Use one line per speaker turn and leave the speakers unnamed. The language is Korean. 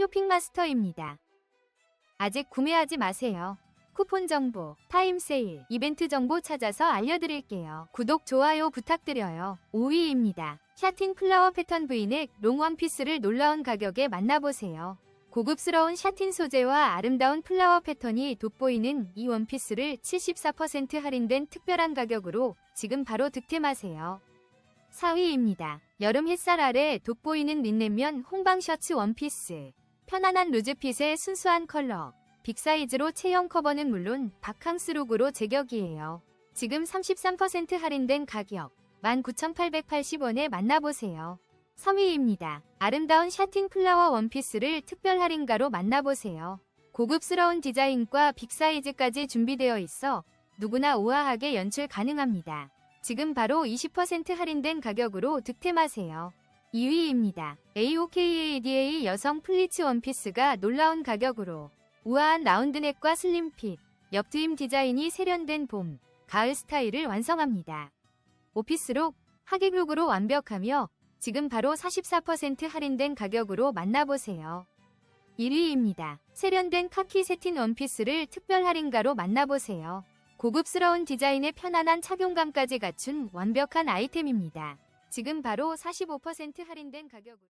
쇼핑마스터입니다. 아직 구매하지 마세요. 쿠폰 정보, 타임 세일, 이벤트 정보 찾아서 알려드릴게요. 구독, 좋아요 부탁드려요. 5위입니다. 샤틴 플라워 패턴 브이넥 롱 원피스를 놀라운 가격에 만나보세요. 고급스러운 샤틴 소재와 아름다운 플라워 패턴이 돋보이는 이 원피스를 74% 할인된 특별한 가격으로 지금 바로 득템하세요. 4위입니다. 여름 햇살 아래 돋보이는 린넨면 홍방 셔츠 원피스. 편안한 루즈핏의 순수한 컬러. 빅사이즈로 체형 커버는 물론 바캉스 룩으로 제격이에요. 지금 33% 할인된 가격 19,880원에 만나보세요. 3위입니다. 아름다운 샤틴 플라워 원피스를 특별 할인가로 만나보세요. 고급스러운 디자인과 빅사이즈까지 준비되어 있어 누구나 우아하게 연출 가능합니다. 지금 바로 20% 할인된 가격으로 득템하세요. 2위입니다. AOKADA 여성 플리츠 원피스가 놀라운 가격으로 우아한 라운드넥과 슬림핏, 옆트임 디자인이 세련된 봄, 가을 스타일을 완성합니다. 오피스룩, 하객룩으로 완벽하며 지금 바로 44% 할인된 가격으로 만나보세요. 1위입니다. 세련된 카키 세틴 원피스를 특별 할인가로 만나보세요. 고급스러운 디자인의 편안한 착용감까지 갖춘 완벽한 아이템입니다. 지금 바로 45% 할인된 가격으로